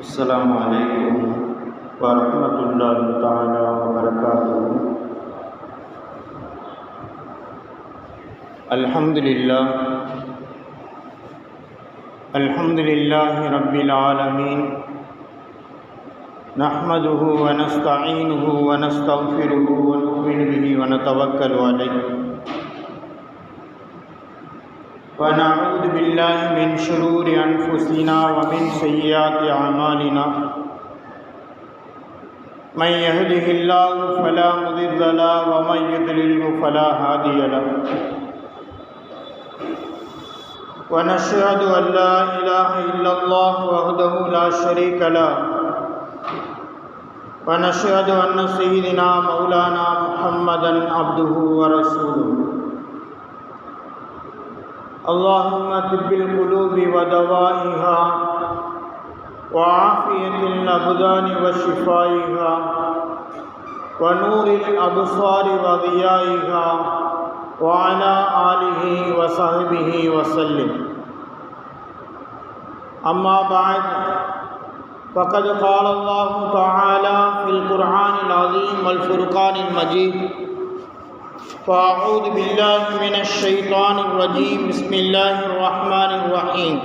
السلام علیکم ورحمۃ اللہ تعالی وبرکاتہ الحمد للہ الحمد للہ رب العالمین نحمده ونستعینه ونستغفره ونؤمن بھی ونتوکل علیہ ونعوذ بالله من شرور أنفسنا ومن سيئات أعمالنا من يهده الله فلا مضل له ومن يضلله فلا هادي له. ونشهد أن لا إله إلا الله وحده لا شريك له. ونشهد أن سيدنا مولانا محمدا عبده ورسوله اللهم طب القلوب ودوائها وعافية الأبدان وشفائها ونور الأبصار وضيائها وعلى آله وصحبه وسلم. أما بعد فقد قال الله تعالى في القرآن العظيم والفرقان المجيد فاعوذ باللہ من الشیطان الرجیم، بسم اللہ الرحمن الرحیم۔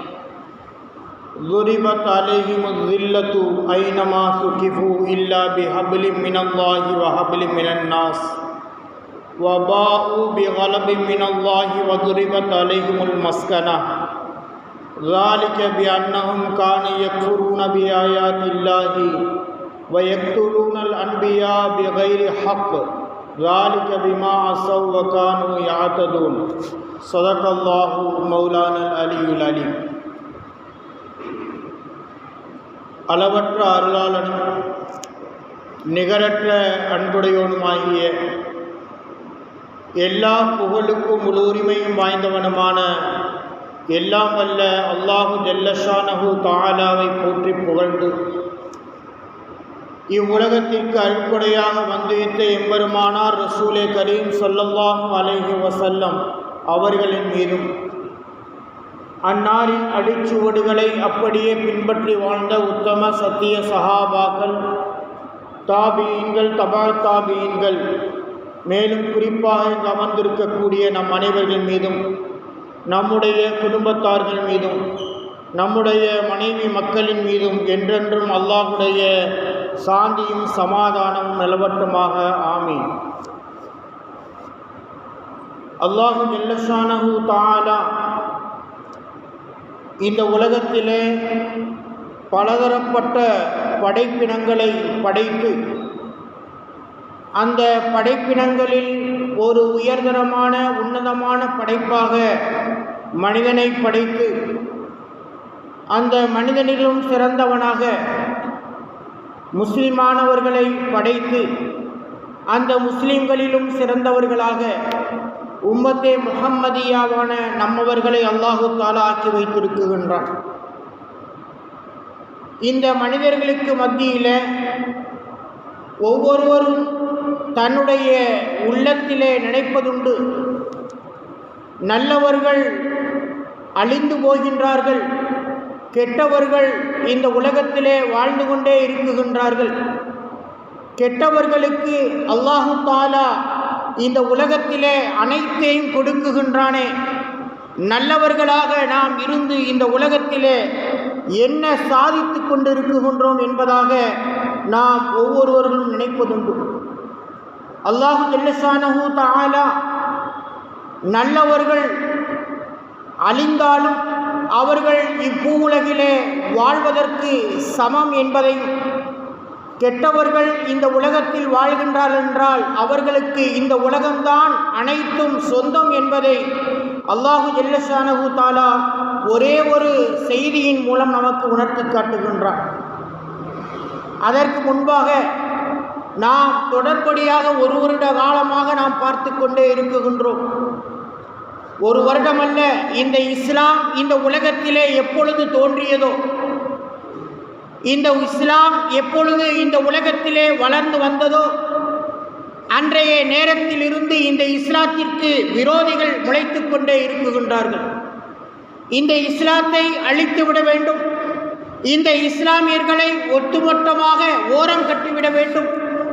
ضربت علیہم الظلت اینما سکفو الا بحبل من اللہ وحبل من الناس۔ وباؤ بغلب من اللہ وضربت علیہم المسکنہ۔ ذالک بیانہم کان یکفرون بی آیات اللہ ویکتلون الانبیاء بغیر حق ویکتلون الانبیاء بغیر حق۔ ذلك بما عصوا وكانوا يعتدون صدق الله مولانا العلي العليم அளவற்ற அருளாளனும் நிகரற்ற அன்புடையோனுமாகிய எல்லா புகழுக்கும் முழு உரிமையும் வாய்ந்தவனுமான எல்லாம் வல்ல அல்லாஹு ஜல்லஷானஹு தாலாவை போற்றி புகழ்ந்து இவ்வுலகத்திற்கு அருட்கொடையாக வந்துவித்த எம்பெருமானார் ரசூலே கரீம் சொல்லல்லாஹும் அலேஹி வசல்லம் அவர்களின் மீதும். அன்னாரின் அடிச்சுவடுகளை அப்படியே பின்பற்றி வாழ்ந்த உத்தம சத்திய சஹாபாக்கள் தாபியன்கள் தபா தாபியன்கள் மேலும் குறிப்பாக இங்கு அமர்ந்திருக்கக்கூடிய நம் அனைவர்கள் மீதும் நம்முடைய குடும்பத்தார்கள் மீதும் நம்முடைய மனைவி மக்களின் மீதும் என்றென்றும் அல்லாஹுடைய சாந்தியும் சமாதானமும் நிலவட்டமாக ஆமீன். அல்லாஹு ஜல்லஷானஹு தாலா இந்த உலகத்திலே பலதரப்பட்ட படைப்பினங்களை படைத்து அந்த படைப்பினங்களில் ஒரு உயர்தரமான உன்னதமான படைப்பாக மனிதனை படைத்து அந்த மனிதனிலும் சிறந்தவனாக முஸ்லிமானவர்களை படைத்து அந்த முஸ்லிம்களிலும் சிறந்தவர்களாக உம்மத்தே முகம்மதியாவான நம்மவர்களை அல்லாஹு தாலா ஆக்கி வைத்திருக்குகின்றான். இந்த மனிதர்களுக்கு மத்தியில் ஒவ்வொருவரும் தன்னுடைய உள்ளத்திலே நினைப்பதுண்டு. நல்லவர்கள் அழிந்து போகின்றார்கள் கெட்டவர்கள் இந்த உலகத்திலே வாழ்ந்து கொண்டே இருக்குகின்றார்கள். கெட்டவர்களுக்கு அல்லாஹு தாலா இந்த உலகத்திலே அனைத்தையும் கொடுக்குகின்றானே. நல்லவர்களாக நாம் இருந்து இந்த உலகத்திலே என்ன சாதித்து கொண்டிருக்குகின்றோம் என்பதாக நாம் ஒவ்வொருவர்களும் நினைப்பதுண்டு. அல்லாஹு ஜல்லசானஹூ தாலா நல்லவர்கள் அழிந்தாலும் அவர்கள் இப்பூவுலகிலே வாழ்வதற்கு சமம் என்பதை கெட்டவர்கள் இந்த உலகத்தில் வாழ்கின்றார்கள் என்றால் அவர்களுக்கு இந்த உலகம்தான் அனைத்தும் சொந்தம் என்பதை அல்லாஹு ஜல்லஷானஹூ தாலா ஒரே ஒரு செய்தியின் மூலம் நமக்கு உணர்த்தி காட்டுகின்றார் அதற்கு முன்பாக நாம் தொடர்படியாக ஒரு வருட காலமாக நாம் பார்த்து கொண்டே இருக்குகின்றோம். ஒரு வருடமல்ல இந்த இஸ்லாம் இந்த உலகத்திலே எப்பொழுது தோன்றியதோ? இந்த இஸ்லாம் எப்பொழுது இந்த உலகத்திலே வளர்ந்து வந்ததோ? அன்றைய நேரத்திலிருந்து இந்த இஸ்லாத்திற்கு விரோதிகள் முளைத்து கொண்டே இருக்குகின்றார்கள். இந்த இஸ்லாத்தை அழித்து விட வேண்டும். இந்த இஸ்லாமியர்களை ஒட்டுமொத்தமாக ஓரம் கட்டிவிட வேண்டும்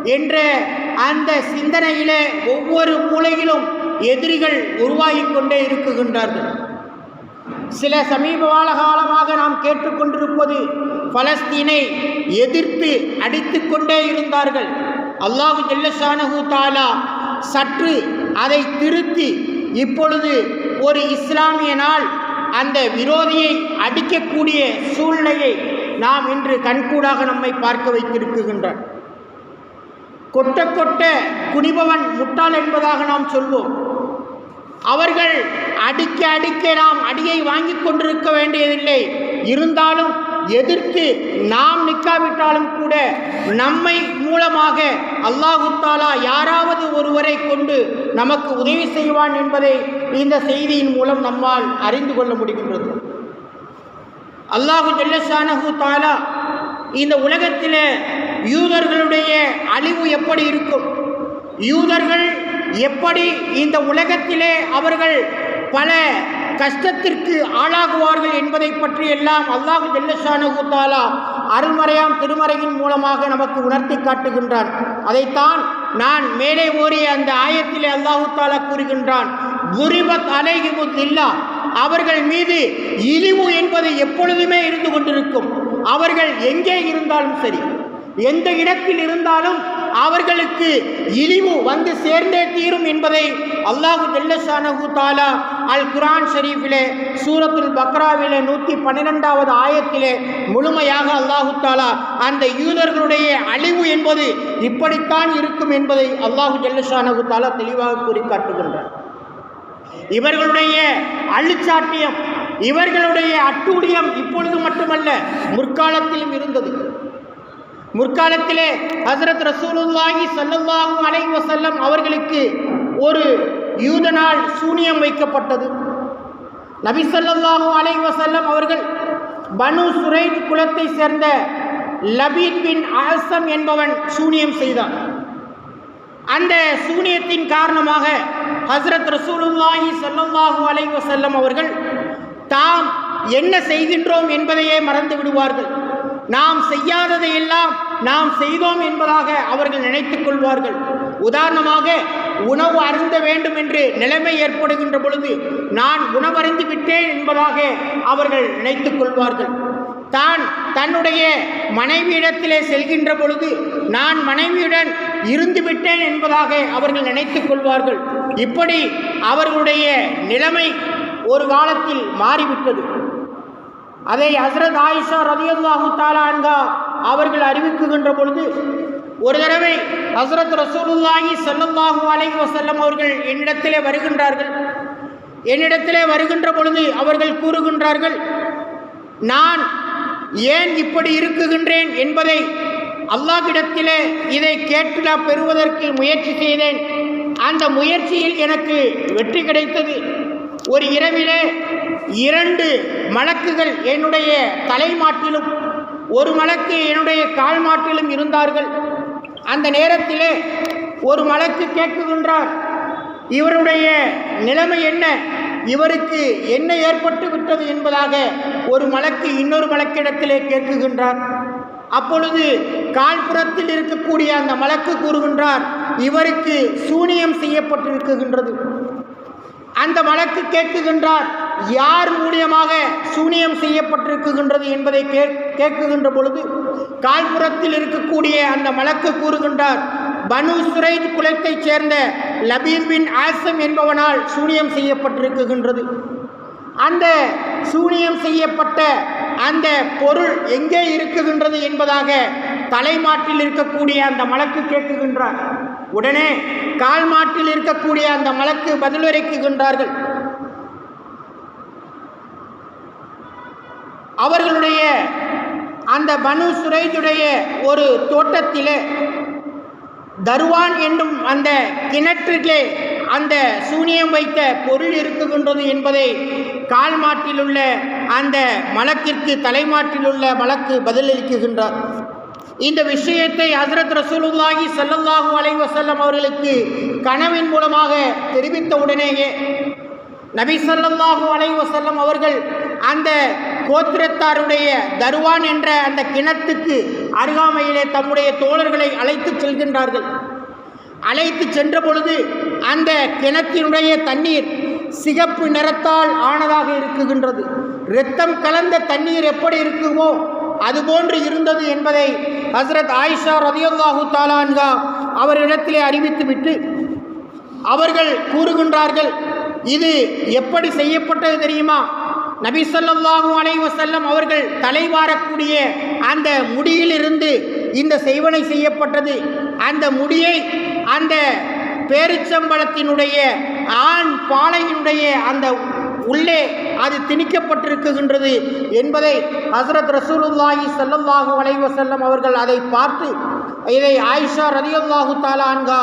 என்ற அந்த சிந்தனையிலே ஒவ்வொரு மூலையிலும் எதிரிகள் உருவாகி கொண்டே இருக்குகின்றார்கள். சில சமீப கால காலமாக நாம் கேட்டுக்கொண்டிருப்பது பலஸ்தீனை எதிர்ப்பு அடித்து கொண்டே இருந்தார்கள். அல்லாஹு ஜல்லஷானஹு தாலா சற்று அதை திருத்தி இப்பொழுது ஒரு இஸ்லாமிய நாள் அந்த விரோதியை அடிக்கக்கூடிய சூழ்நிலையை நாம் இன்று கண்கூடாக நம்மை பார்க்க வைத்திருக்குகின்றார் கொட்ட கொட்ட குனிபவன் முட்டாள் என்பதாக நாம் சொல்வோம். அவர்கள் அடிக்க அடிக்க நாம் அடியை வாங்கி கொண்டிருக்க வேண்டியதில்லை. இருந்தாலும் எதிர்த்து நாம் நிற்காவிட்டாலும் கூட நம்மை மூலமாக அல்லாஹு தாலா யாராவது ஒருவரை கொண்டு நமக்கு உதவி செய்வான் என்பதை இந்த செய்தியின் மூலம் நம்மால் அறிந்து கொள்ள முடிகின்றது. அல்லாஹு ஜல்லஷானஹு தாலா இந்த உலகத்தில் யூதர்களுடைய அழிவு எப்படி இருக்கும்? யூதர்கள் எப்படி இந்த உலகத்திலே அவர்கள் பல கஷ்டத்திற்கு ஆளாகுவார்கள் என்பதை பற்றி எல்லாம் அல்லாஹு ஜல்லஷானு அருள்மறையாம் திருமறையின் மூலமாக நமக்கு உணர்த்தி காட்டுகின்றான். அதைத்தான் நான் மேலே ஓரிய அந்த ஆயத்திலே அல்லாஹு தாலா கூறுகின்றான். குரிபத் தில்லா. அவர்கள் மீது இழிவு என்பது எப்பொழுதுமே இருந்து கொண்டிருக்கும். அவர்கள் எங்கே இருந்தாலும் சரி எந்த இடத்தில் இருந்தாலும் அவர்களுக்கு இழிவு வந்து சேர்ந்தே தீரும் என்பதை அல்லாஹு ஜல்லஷானஹு தாலா அல் குரான் ஷரீஃபிலே சூரத்துல் பக்ராவிலே நூற்றி பன்னிரெண்டாவது ஆயத்திலே முழுமையாக அல்லாஹு தாலா அந்த யூதர்களுடைய அழிவு என்பது இப்படித்தான் இருக்கும் என்பதை அல்லாஹு ஜல்லஷானஹு தாலா தெளிவாக கூறி காட்டுகின்றார் இவர்களுடைய அழுச்சாட்டியம் இவர்களுடைய அட்டூழியம் இப்பொழுது மட்டுமல்ல முற்காலத்திலும் இருந்தது. முற்காலத்திலே ஹசரத் ரசூலுல்லாஹி ஸல்லல்லாஹு அலை வசல்லம் அவர்களுக்கு ஒரு யூதனால் சூனியம் வைக்கப்பட்டது. நபி ஸல்லல்லாஹு அலை வசல்லம் அவர்கள் பனு சுரைத் குலத்தை சேர்ந்த லபீத் பின் அஹசம் என்பவன் சூனியம் செய்தான். அந்த சூனியத்தின் காரணமாக ஹசரத் ரசூலுல்லாஹி சல்லாஹூ அலை வசல்லம் அவர்கள் தாம் என்ன செய்கின்றோம் என்பதையே மறந்து விடுவார்கள். நாம் செய்யாததையெல்லாம் நாம் செய்தோம் என்பதாக அவர்கள் நினைத்துக் கொள்வார்கள். உதாரணமாக உணவு அருந்த வேண்டும் என்று நிலைமை ஏற்படுகின்ற பொழுது நான் உணவருந்து விட்டேன் என்பதாக அவர்கள் நினைத்துக் கொள்வார்கள். தான் தன்னுடைய மனைவியிடத்திலே செல்கின்ற பொழுது நான் மனைவியுடன் இருந்து விட்டேன் என்பதாக அவர்கள் நினைத்துக் கொள்வார்கள். இப்படி அவர்களுடைய நிலைமை ஒரு காலத்தில் மாறிவிட்டது. அதை ஹசரத் ஆயிஷா ரதியுல்லாஹு தாலான்கா அவர்கள் அறிவிக்குகின்ற பொழுது ஒரு தடவை ஹசரத் ரசூலுல்லாஹி சல்லுல்லாஹு அலைஹி வசல்லம் அவர்கள் என்னிடத்திலே வருகின்றார்கள். என்னிடத்திலே வருகின்ற பொழுது அவர்கள் கூறுகின்றார்கள் நான் ஏன் இப்படி இருக்குகின்றேன் என்பதை அல்லாஹ்விடத்திலே இதை கேட்டு நான் பெறுவதற்கு முயற்சி செய்தேன். அந்த முயற்சியில் எனக்கு வெற்றி கிடைத்தது. ஒரு இரவிலே இரண்டு மலக்குகள் என்னுடைய தலைமாட்டிலும் ஒரு மலக்கு என்னுடைய கால் மாட்டிலும் இருந்தார்கள். அந்த நேரத்திலே ஒரு மலக்கு கேட்குகின்றார் இவருடைய நிலைமை என்ன? இவருக்கு என்ன ஏற்பட்டு விட்டது என்பதாக ஒரு மலக்கு இன்னொரு மலக்கிடத்திலே கேட்குகின்றார். அப்பொழுது கால்புறத்தில் இருக்கக்கூடிய அந்த மலக்கு கூறுகின்றார் இவருக்கு சூனியம் செய்யப்பட்டிருக்குகின்றது அந்த வழக்கு கேட்குகின்றார். யார் மூலியமாக சூனியம் செய்யப்பட்டிருக்குகின்றது என்பதை கே கேட்குகின்ற பொழுது கால்புறத்தில் இருக்கக்கூடிய அந்த வழக்கு கூறுகின்றார். பனு சுரைத் குலத்தைச் சேர்ந்த லபீத் பின் ஆசம் என்பவனால் சூனியம் செய்யப்பட்டிருக்குகின்றது. அந்த சூனியம் செய்யப்பட்ட அந்த பொருள் எங்கே இருக்குகின்றது என்பதாக தலைமாட்டில் இருக்கக்கூடிய அந்த மலக்கு கேட்குகின்றார். உடனே கால் மாட்டில் இருக்கக்கூடிய அந்த மலக்கு பதிலுரைக்குகின்றார்கள் அவர்களுடைய அந்த பனு சுரைஜுடைய ஒரு தோட்டத்திலே தருவான் என்னும் அந்த கிணற்றிலே அந்த சூனியம் வைத்த பொருள் இருக்குகின்றது என்பதை கால் மாட்டிலுள்ள அந்த மலக்கிற்கு தலைமாட்டிலுள்ள மலக்கு பதிலளிக்குகின்றார். இந்த விஷயத்தை ஹசரத் ரசூலுல்லாஹி சல்லல்லாஹு அலை வசல்லம் அவர்களுக்கு கனவின் மூலமாக தெரிவித்த உடனேயே நபி சல்லல்லாஹு அலை வசல்லம் அவர்கள் அந்த கோத்திரத்தாருடைய தருவான் என்ற அந்த கிணத்துக்கு அருகாமையிலே தம்முடைய தோழர்களை அழைத்து செல்கின்றார்கள். அழைத்து சென்ற பொழுது அந்த கிணத்தினுடைய தண்ணீர் சிகப்பு நிறத்தால் ஆனதாக இருக்குகின்றது. இரத்தம் கலந்த தண்ணீர் எப்படி இருக்குமோ அதுபோன்று இருந்தது என்பதை ஹசரத் ஆயிஷா ரதியுல்லாஹு தாலான்கா அவரிடத்திலே அறிவித்துவிட்டு அவர்கள் கூறுகின்றார்கள் இது எப்படி செய்யப்பட்டது தெரியுமா? நபி ஸல்லல்லாஹு அலைஹி செல்லம் அவர்கள் தலைவாரக்கூடிய அந்த முடியிலிருந்து இந்த செய்வனை செய்யப்பட்டது. அந்த முடியை அந்த பேரிச்சம்பளத்தினுடைய ஆண் பாலையினுடைய அந்த உள்ளே அது திணிக்கப்பட்டிருக்குகின்றது என்பதை ஹசரத் ரசூலுல்லாஹி செல்லல்லாஹு அலைஹி செல்லம் அவர்கள் அதை பார்த்து இதை ஆயிஷா ரதியல்லாஹு தாலான்கா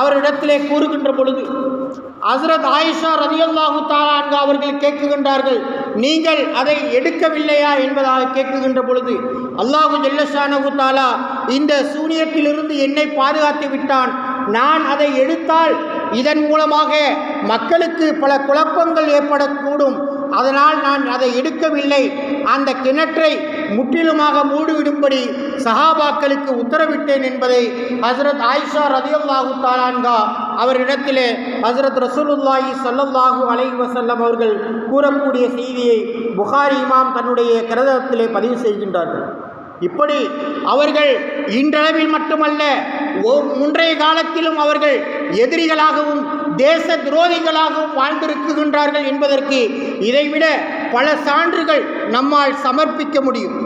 அவரிடத்திலே கூறுகின்ற பொழுது ஹசரத் ஆயிஷா ரதியல்லாஹு தாலான்கா அவர்கள் கேட்குகின்றார்கள் நீங்கள் அதை எடுக்கவில்லையா? என்பதாக கேட்குகின்ற பொழுது அல்லாஹு ஜல்லஷானகு தாலா இந்த சூனியத்திலிருந்து என்னை பாதுகாத்து விட்டான். நான் அதை எடுத்தால் இதன் மூலமாக மக்களுக்கு பல குழப்பங்கள் ஏற்படக்கூடும். அதனால் நான் அதை எடுக்கவில்லை. அந்த கிணற்றை முற்றிலுமாக மூடிவிடும்படி சஹாபாக்களுக்கு உத்தரவிட்டேன் என்பதை ஹசரத் ஆயிஷா ரதியுல்லாஹு தாலான்கா அவரிடத்திலே ஹசரத் ரசூலுல்லாஹி ஸல்லல்லாஹு அலை வசல்லம் அவர்கள் கூறக்கூடிய செய்தியை புகாரி இமாம் தன்னுடைய கிரதத்திலே பதிவு செய்கின்றார்கள். இப்படி அவர்கள் இன்றளவில் மட்டுமல்ல முன்றைய காலத்திலும் அவர்கள் எதிரிகளாகவும் தேச துரோகிகளாகவும் வாழ்ந்திருக்குகின்றார்கள் என்பதற்கு இதைவிட பல சான்றுகள் நம்மால் சமர்ப்பிக்க முடியும்.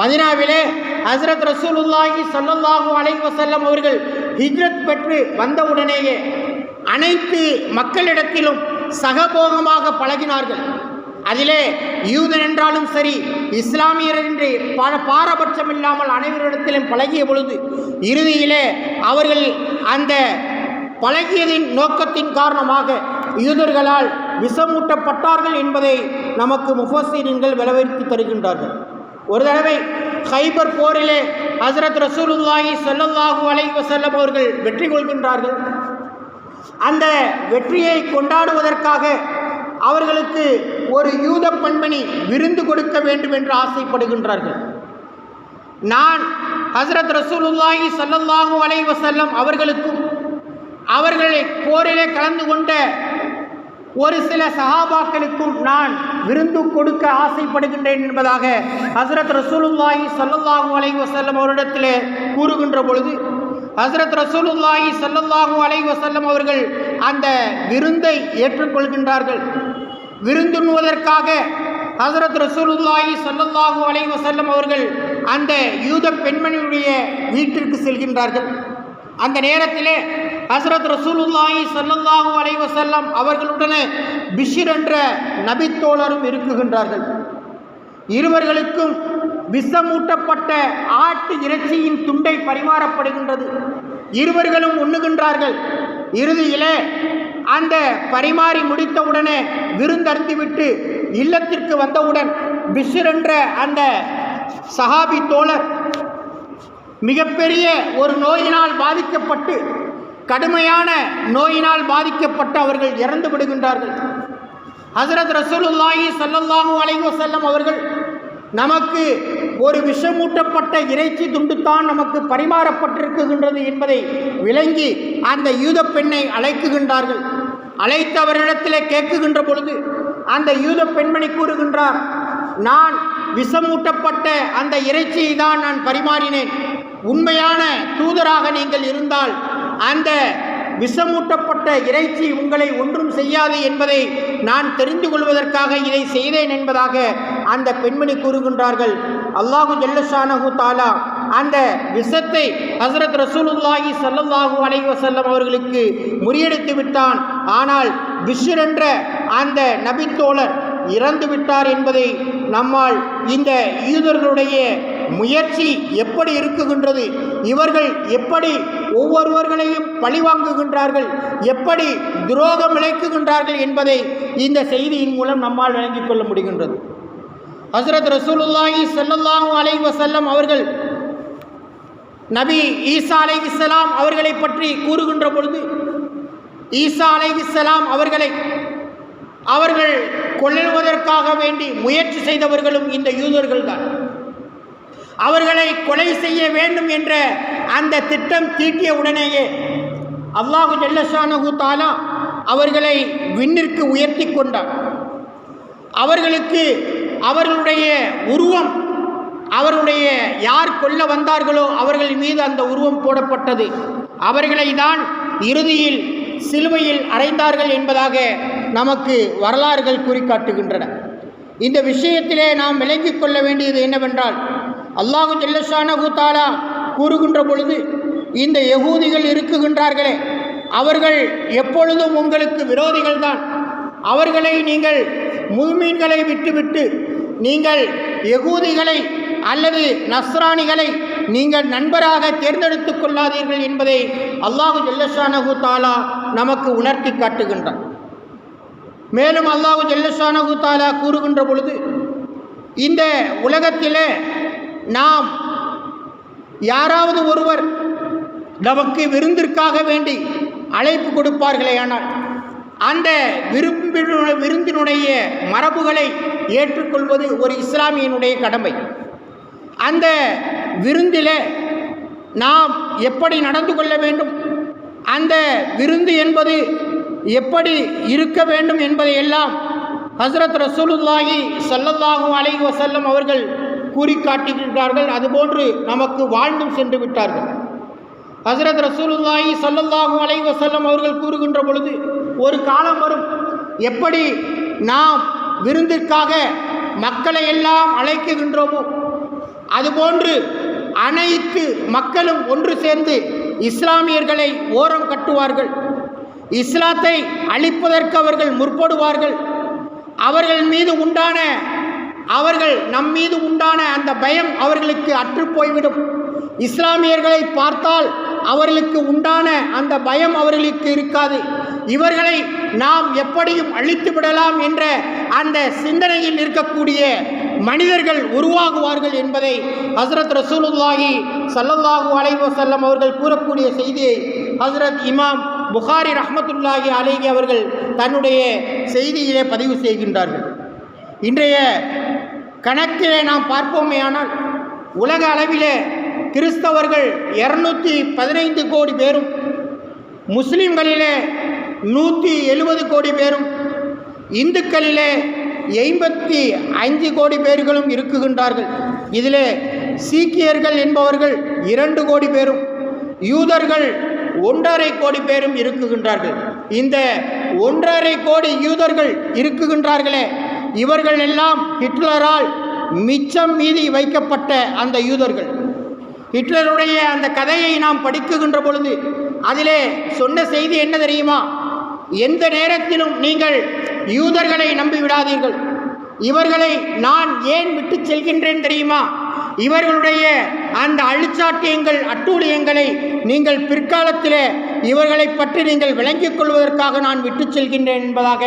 மதினாவிலே ஹசரத் ரசூலுல்லாஹி சல்லல்லாஹு அலைஹி வஸல்லம் அவர்கள் ஹிஜ்ரத் பெற்று வந்தவுடனேயே அனைத்து மக்களிடத்திலும் சகபோகமாக பழகினார்கள். அதிலே யூதன் என்றாலும் சரி இஸ்லாமியர் என்று பல பாரபட்சம் இல்லாமல் அனைவரிடத்திலும் பழகிய பொழுது இறுதியிலே அவர்கள் அந்த பழகியதின் நோக்கத்தின் காரணமாக யூதர்களால் விஷமூட்டப்பட்டார்கள் என்பதை நமக்கு முஃபசீன்கள் விளைவித்து தருகின்றார்கள். ஒரு தடவை ஹைபர் போரிலே ஹசரத் ரசூலுல்லாஹி ஸல்லல்லாஹு அலைவ செல்லம் அவர்கள் வெற்றி கொள்கின்றார்கள். அந்த வெற்றியை கொண்டாடுவதற்காக அவர்களுக்கு ஒரு யூத பெண்மணி விருந்து கொடுக்க வேண்டும் என்று ஆசைப்படுகின்றார்கள். நான் ஹசரத் ரசூலுல்லாஹி ஸல்லல்லாஹு அலை வசல்லம் அவர்களுக்கும் அவர்களை போரிலே கலந்து கொண்ட ஒரு சில சஹாபாக்களுக்கும் நான் விருந்து கொடுக்க ஆசைப்படுகின்றேன் என்பதாக ஹசரத் ரசூலுல்லாஹி ஸல்லல்லாஹு அலை வசல்லம் அவரிடத்திலே கூறுகின்ற பொழுது ஹசரத் ரசூலுல்லாஹி ஸல்லல்லாஹு அலை வசல்லம் அவர்கள் அந்த விருந்தை ஏற்றுக்கொள்கின்றார்கள். விருந்துண்ணுவதற்காக ஹசரத் ரசூலுல்லாஹி ஸல்லல்லாஹு அலை வசல்லம் அவர்கள் அந்த யூத பெண்மணியுடைய வீட்டிற்கு செல்கின்றார்கள். அந்த நேரத்திலே ஹசரத் ரசூலுல்லாஹி ஸல்லல்லாஹு அலை வசல்லம் அவர்களுடனே பிஷிர் என்ற நபித்தோழரும் இருக்குகின்றார்கள். இருவர்களுக்கும் விஷமூட்டப்பட்ட ஆட்டு இறைச்சியின் துண்டை பரிமாறப்படுகின்றது. இருவர்களும் உண்ணுகின்றார்கள். இறுதியிலே அந்த பரிமாறி முடித்தவுடனே விருந்தருந்திவிட்டு இல்லத்திற்கு வந்தவுடன் பிஷிர் என்ற அந்த சஹாபி தோழர் மிகப்பெரிய ஒரு நோயினால் பாதிக்கப்பட்டு கடுமையான நோயினால் பாதிக்கப்பட்டு அவர்கள் இறந்து விடுகின்றார்கள். ஹசரத் ரசூலுல்லாஹி ஸல்லல்லாஹு அலைஹி வஸல்லம் அவர்கள் நமக்கு ஒரு விஷமூட்டப்பட்ட இறைச்சி துண்டுத்தான் நமக்கு பரிமாறப்பட்டிருக்குகின்றது என்பதை விளங்கி அந்த யூத பெண்ணை அழைக்குகின்றார்கள். அழைத்து அவரிடத்திலே கேட்குகின்ற பொழுது அந்த யூத பெண்மணி கூறுகின்றார் நான் விஷமூட்டப்பட்ட அந்த இறைச்சியை தான் நான் பரிமாறினேன். உண்மையான தூதராக நீங்கள் இருந்தால் அந்த விஷமூட்டப்பட்ட இறைச்சி உங்களை ஒன்றும் செய்யாது என்பதை நான் தெரிந்து கொள்வதற்காக இதை செய்தேன் என்பதாக அந்த பெண்மணி கூறுகின்றார்கள். அல்லாஹு ஜல்லஷானஹு தாலா அந்த விஷத்தை ஹசரத் ரசூலுல்லாஹி சல்லல்லாஹூ அலைஹி வஸல்லம் அவர்களுக்கு முறியடித்து விட்டான். ஆனால் பிஷர் என்ற அந்த நபித்தோழர் இறந்து விட்டார் என்பதை நம்மால் இந்த யூதர்களுடைய முயற்சி எப்படி இருக்குகின்றது? இவர்கள் எப்படி ஒவ்வொருவர்களையும் பழிவாங்குகின்றார்கள் எப்படி துரோகம் இழைக்குகின்றார்கள் என்பதை இந்த செய்தியின் மூலம் நம்மால் விளங்கிக் கொள்ள முடிகின்றது. ஹசரத் ரசூலுல்லாஹி ஸல்லல்லாஹு அலைவசல்லம் அவர்கள் நபி ஈசா அலைஹிஸ்ஸலாம் அவர்களை பற்றி கூறுகின்ற பொழுது ஈசா அலைஹிஸ்ஸலாம் அவர்களை அவர்கள் கொள்ளுவதற்காக வேண்டி முயற்சி செய்தவர்களும் இந்த யூதர்கள் தான் அவர்களை கொலை செய்ய வேண்டும் என்ற அந்த திட்டம் தீட்டிய உடனேயே அல்லாஹு ஜல்லஷானஹு தாலா அவர்களை விண்ணிற்கு உயர்த்தி கொண்டார் அவர்களுக்கு அவர்களுடைய உருவம் அவருடைய யார் கொல்ல வந்தார்களோ அவர்கள் மீது அந்த உருவம் போடப்பட்டது. அவர்களை தான் இறுதியில் சிலுவையில் அறைந்தார்கள் என்பதாக நமக்கு வரலாறுகள் குறிக்காட்டுகின்றன இந்த விஷயத்திலே நாம் விளங்கிக் கொள்ள வேண்டியது என்னவென்றால் அல்லாஹு ஜெல்லஷான கூத்தாலா கூறுகின்ற பொழுது இந்த யகூதிகள் இருக்குகின்றார்களே அவர்கள் எப்பொழுதும் உங்களுக்கு விரோதிகள் தான். அவர்களை நீங்கள் முழுமீன்களை விட்டுவிட்டு நீங்கள் எகூதிகளை அல்லது நஸ்ரானிகளை நீங்கள் நண்பராக தேர்ந்தெடுத்துக் கொள்ளாதீர்கள் என்பதை அல்லாஹு ஜெல்லஷானகு தாலா நமக்கு உணர்த்தி காட்டுகின்றான். மேலும் அல்லாஹு ஜெல்லஷானகு தாலா கூறுகின்ற பொழுது இந்த உலகத்திலே நாம் யாராவது ஒருவர் நமக்கு விருந்திற்காக வேண்டி அழைப்பு கொடுப்பார்களே ஆனால் அந்த விரும்பினு விருந்தினுடைய மரபுகளை ஏற்றுக்கொள்வது ஒரு இஸ்லாமியனுடைய கடமை. அந்த விருந்தில் நாம் எப்படி நடந்து கொள்ள வேண்டும்? அந்த விருந்து என்பது எப்படி இருக்க வேண்டும் என்பதையெல்லாம் ஹசரத் ரசூலுல்லாஹி ஸல்லல்லாஹு அலை வசல்லம் அவர்கள் கூறி காட்டுகின்றார்கள் அதுபோன்று நமக்கு வாழ்ந்தும் சென்று விட்டார்கள். ஹசரத் ரசூலுல்லாஹி ஸல்லல்லாஹு அலை வசல்லம் அவர்கள் கூறுகின்ற பொழுது ஒரு காலம் வரும். எப்படி நாம் விருந்திற்காக மக்களை எல்லாம் அழைக்குகின்றோமோ அதுபோன்று அனைத்து மக்களும் ஒன்று சேர்ந்து இஸ்லாமியர்களை ஓரம் கட்டுவார்கள். இஸ்லாத்தை அழிப்பதற்கு அவர்கள் முற்படுவார்கள். அவர்கள் மீது உண்டான அவர்கள் நம் மீது உண்டான அந்த பயம் அவர்களுக்கு அற்று போய்விடும். இஸ்லாமியர்களை பார்த்தால் அவர்களுக்கு உண்டான அந்த பயம் அவர்களுக்கு இருக்காது. இவர்களை நாம் எப்படியும் அழித்து விடலாம் என்ற அந்த சிந்தனையில் இருக்கக்கூடிய மனிதர்கள் உருவாகுவார்கள் என்பதை ஹசரத் ரசூலுல்லாஹி சல்லல்லாஹு அலைவு செல்லம் அவர்கள் கூறக்கூடிய செய்தியை ஹசரத் இமாம் புகாரி ரஹமத்துல்லாஹி அலைஹி அவர்கள் தன்னுடைய செய்தியிலே பதிவு செய்கின்றார்கள். இன்றைய கணக்கிலே நாம் பார்ப்போமே ஆனால் உலக அளவிலே கிறிஸ்தவர்கள் இரநூத்தி பதினைந்து கோடி பேரும் முஸ்லீம்களிலே நூற்றி எழுபது கோடி பேரும் இந்துக்களிலே எண்பத்தி ஐந்து கோடி பேர்களும் இருக்குகின்றார்கள். இதிலே சீக்கியர்கள் என்பவர்கள் இரண்டு கோடி பேரும் யூதர்கள் ஒன்றரை கோடி பேரும் இருக்குகின்றார்கள். இந்த ஒன்றரை கோடி யூதர்கள் இருக்குகின்றார்களே இவர்கள் எல்லாம் ஹிட்லரால் மிச்சம் மீதி வைக்கப்பட்ட அந்த யூதர்கள். ஹிட்லருடைய அந்த கதையை நாம் படிக்குகின்ற பொழுது அதிலே சொன்ன செய்தி என்ன தெரியுமா? எந்த நேரத்திலும் நீங்கள் யூதர்களை நம்பிவிடாதீர்கள். இவர்களை நான் ஏன் விட்டு செல்கின்றேன் தெரியுமா? இவர்களுடைய அந்த அழிச்சாட்டியங்கள் அட்டூழியங்களை நீங்கள் பிற்காலத்திலே இவர்களை பற்றி நீங்கள் விளங்கிக் கொள்வதற்காக நான் விட்டு செல்கின்றேன் என்பதாக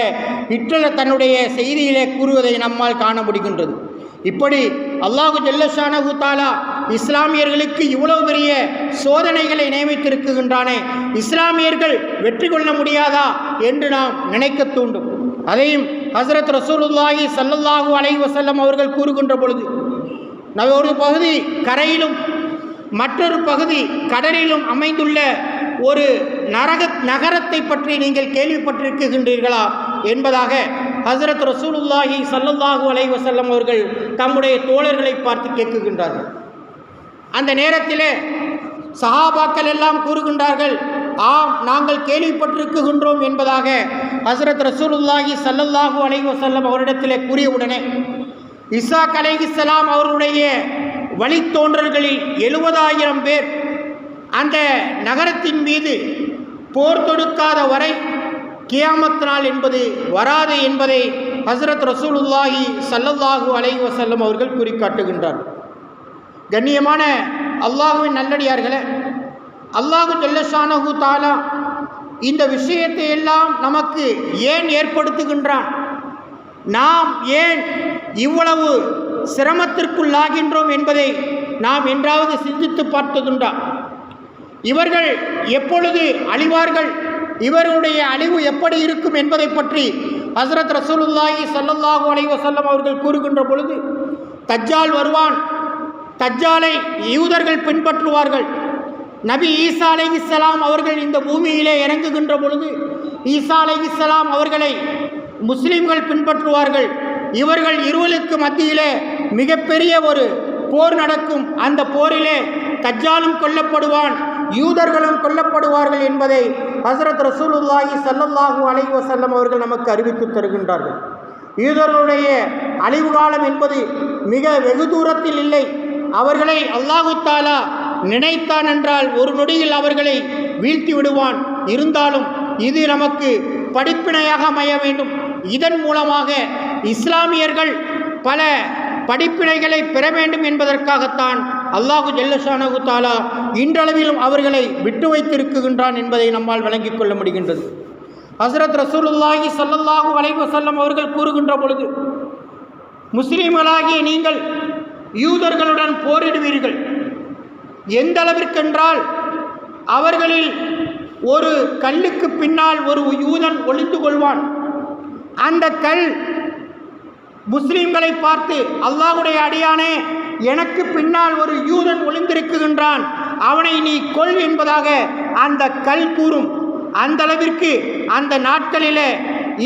ஹிட்லர் தன்னுடைய செய்தியிலே கூறுவதை நம்மால் காண முடிகின்றது. இப்படி அல்லாஹு ஜெல்லஷான ஹூத்தாலா இஸ்லாமியர்களுக்கு இவ்வளவு பெரிய சோதனைகளை நியமித்திருக்குகின்றானே இஸ்லாமியர்கள் வெற்றி கொள்ள முடியாதா என்று நாம் நினைக்க தூண்டும். அதையும் ஹசரத் ரசூலுல்லாஹி சல்லல்லாஹூ அலை வசல்லம் அவர்கள் கூறுகின்ற பொழுது நம் ஒரு பகுதி கரையிலும் மற்றொரு பகுதி கடலிலும் அமைந்துள்ள ஒரு நரக நகரத்தை பற்றி நீங்கள் கேள்விப்பட்டிருக்கின்றீர்களா என்பதாக ஹசரத் ரசூலுல்லாஹி சல்லல்லாஹு அலை வசல்லம் அவர்கள் தம்முடைய தோழர்களை பார்த்து கேட்குகின்றார்கள். அந்த நேரத்தில் சஹாபாக்கள் எல்லாம் கூறுகின்றார்கள் ஆம் நாங்கள் கேள்விப்பட்டிருக்குகின்றோம் என்பதாக ஹசரத் ரசூலுல்லாஹி சல்லல்லாஹூ அலைஹி வஸல்லம் அவரிடத்திலே கூறியவுடனே இசாக் அலைஹிஸ்ஸலாம் அவருடைய வழித்தோன்றல்களில் எழுபதாயிரம் பேர் அந்த நகரத்தின் மீது போர் தொடுக்காத வரை கியாமத் நாள் என்பது வராது என்பதை ஹசரத் ரசூலுல்லாஹி சல்லல்லாஹூ அலைஹி வஸல்லம் அவர்கள் குறிக்காட்டுகின்றார் கண்ணியமான அல்லாஹுவின் நல்லடியார்களே அல்லாஹு ஜல்லஷானஹு தாலா இந்த விஷயத்தை எல்லாம் நமக்கு ஏன் ஏற்படுத்துகின்றான்? நாம் ஏன் இவ்வளவு சிரமத்திற்குள்ளாகின்றோம் என்பதை நாம் என்றாவது சிந்தித்து பார்த்ததுண்டா? இவர்கள் எப்பொழுது அழிவார்கள்? இவர்களுடைய அழிவு எப்படி இருக்கும் என்பதை பற்றி ஹசரத் ரசூலுல்லாஹி சல்லல்லாஹு அலைஹி வஸல்லம் அவர்கள் கூறுகின்ற பொழுது தஜ்ஜால் வருவான் தஜ்ஜாலை யூதர்கள் பின்பற்றுவார்கள். நபி ஈசா அலைஹிஸ்ஸலாம் அவர்கள் இந்த பூமியிலே இறங்குகின்ற பொழுது ஈசா அலைஹிஸ்ஸலாம் அவர்களை முஸ்லீம்கள் பின்பற்றுவார்கள். இவர்கள் இருவருக்கு மத்தியிலே மிகப்பெரிய ஒரு போர் நடக்கும். அந்த போரிலே தஜ்ஜாலும் கொல்லப்படுவான் யூதர்களும் கொல்லப்படுவார்கள் என்பதை ஹசரத் ரசூலுல்லாஹி ஸல்லல்லாஹு அலைஹி வசல்லம் அவர்கள் நமக்கு அறிவித்து தருகின்றார்கள். யூதர்களுடைய அழிவு காலம் என்பது மிக வெகு தூரத்தில் இல்லை. அவர்களை அல்லாஹு தாலா நினைத்தான் என்றால் ஒரு நொடியில் அவர்களை வீழ்த்தி விடுவான். இருந்தாலும் இது நமக்கு படிப்பினையாக அமைய வேண்டும். இதன் மூலமாக இஸ்லாமியர்கள் பல படிப்பினைகளை பெற வேண்டும் என்பதற்காகத்தான் அல்லாஹு ஜெல்லசானகு தாலா இன்றளவிலும் அவர்களை விட்டு வைத்திருக்குகின்றான் என்பதை நம்மால் விளங்கிக் கொள்ள முடிகின்றது. ஹசரத் ரசூலுல்லாஹி சல்லல்லாஹு அலைஹி வஸல்லம் அவர்கள் கூறுகின்ற பொழுது முஸ்லீம்களாகிய நீங்கள் யூதர்களுடன் போரிடுவீர்கள். எந்த அளவிற்கென்றால் அவர்களில் ஒரு கல்லுக்கு பின்னால் ஒரு யூதன் ஒளிந்து கொள்வான். அந்த கல் முஸ்லிம்களை பார்த்து அல்லாஹுடைய அடியானே எனக்கு பின்னால் ஒரு யூதன் ஒளிந்திருக்குகின்றான் அவனை நீ கொள் என்பதாக அந்த கல் கூறும். அந்த அளவிற்கு அந்த நாட்களிலே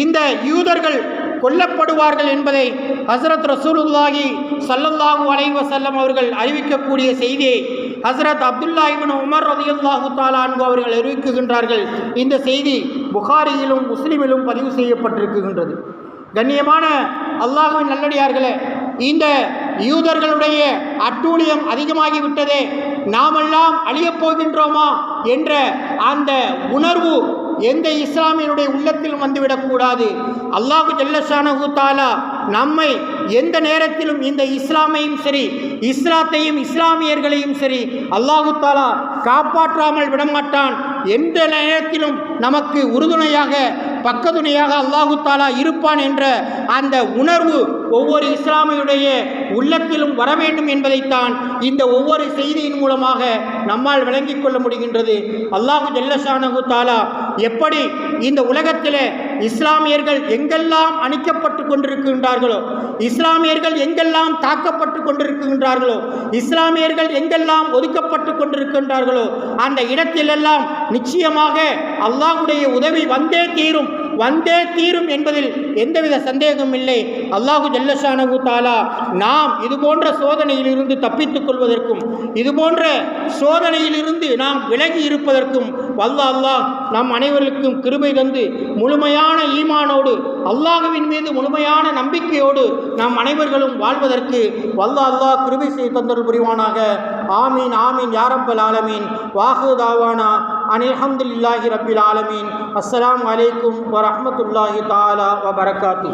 இந்த யூதர்கள் கொல்லப்படுவார்கள் என்பதை ஹசரத் ரசூலுல்லாஹி ஸல்லல்லாஹு அலைவசல்லம் அவர்கள் அறிவிக்கக்கூடிய செய்தியை ஹசரத் அப்துல்லா இபின் உமர் ரலியல்லாஹு தஆலா அன்ஹு அவர்கள் அறிவிக்குகின்றார்கள். இந்த செய்தி புகாரியிலும் முஸ்லீமிலும் பதிவு செய்யப்பட்டிருக்கின்றது. கண்ணியமான அல்லாஹுவின் நல்லடியார்களே இந்த யூதர்களுடைய அட்டூழியம் அதிகமாகிவிட்டதே நாமெல்லாம் அழியப் போகின்றோமா என்ற அந்த உணர்வு எந்த இஸ்லாமியனுடைய உள்ளத்திலும் வந்துவிடக்கூடாது. அல்லாஹு ஜல்லஷானஹு தாலா நம்மை எந்த நேரத்திலும் இந்த இஸ்லாமையும் சரி இஸ்லாத்தையும் இஸ்லாமியர்களையும் சரி அல்லாஹு தாலா காப்பாற்றாமல் விடமாட்டான். எந்த நேரத்திலும் நமக்கு உறுதுணையாக பக்கத்துணையாக அல்லாஹு தாலா இருப்பான் என்ற அந்த உணர்வு ஒவ்வொரு இஸ்லாமியுடைய உள்ளத்திலும் வர வேண்டும் என்பதைத்தான் இந்த ஒவ்வொரு செய்தியின் மூலமாக நம்மால் விளங்கிக் கொள்ள முடிகின்றது. அல்லாஹு ஜல்லஷானஹு தாலா எப்படி இந்த உலகத்தில் இஸ்லாமியர்கள் எங்கெல்லாம் அணிக்கப்பட்டு கொண்டிருக்கின்றார்களோ இஸ்லாமியர்கள் எங்கெல்லாம் தாக்கப்பட்டு கொண்டிருக்கின்றார்களோ இஸ்லாமியர்கள் எங்கெல்லாம் ஒதுக்கப்பட்டு கொண்டிருக்கின்றார்களோ அந்த இடத்திலெல்லாம் நிச்சயமாக அல்லாஹுடைய உதவி வந்தே தீரும். வந்தே தீரும் என்பதில் எந்தவித சந்தேகமும் இல்லை. அல்லாஹு ஜல்லஷானகு தாலா நாம் இது போன்ற சோதனையிலிருந்து தப்பித்துக் கொள்வதற்கும் இது போன்ற சோதனையிலிருந்து நாம் விலகி இருப்பதற்கும் வல்ல அல்லாஹ் நம் அனைவருக்கும் கிருபை தந்து முழுமையான ஈமானோடு அல்லாஹுவின் மீது முழுமையான நம்பிக்கையோடு நாம் அனைவர்களும் வாழ்வதற்கு வல்ல அல்லாஹ் கிருபி செய்து தந்தல் புரிவானாக. ஆமீன் ஆமீன் யாரப்பல் ஆலமீன். வாஹு தாவானா அனில் இல்லாஹி ரபில் ஆலமீன். அஸ்லாம் அலைக்கும் வரமத்துல்லாஹி தாலா வபரகாத்து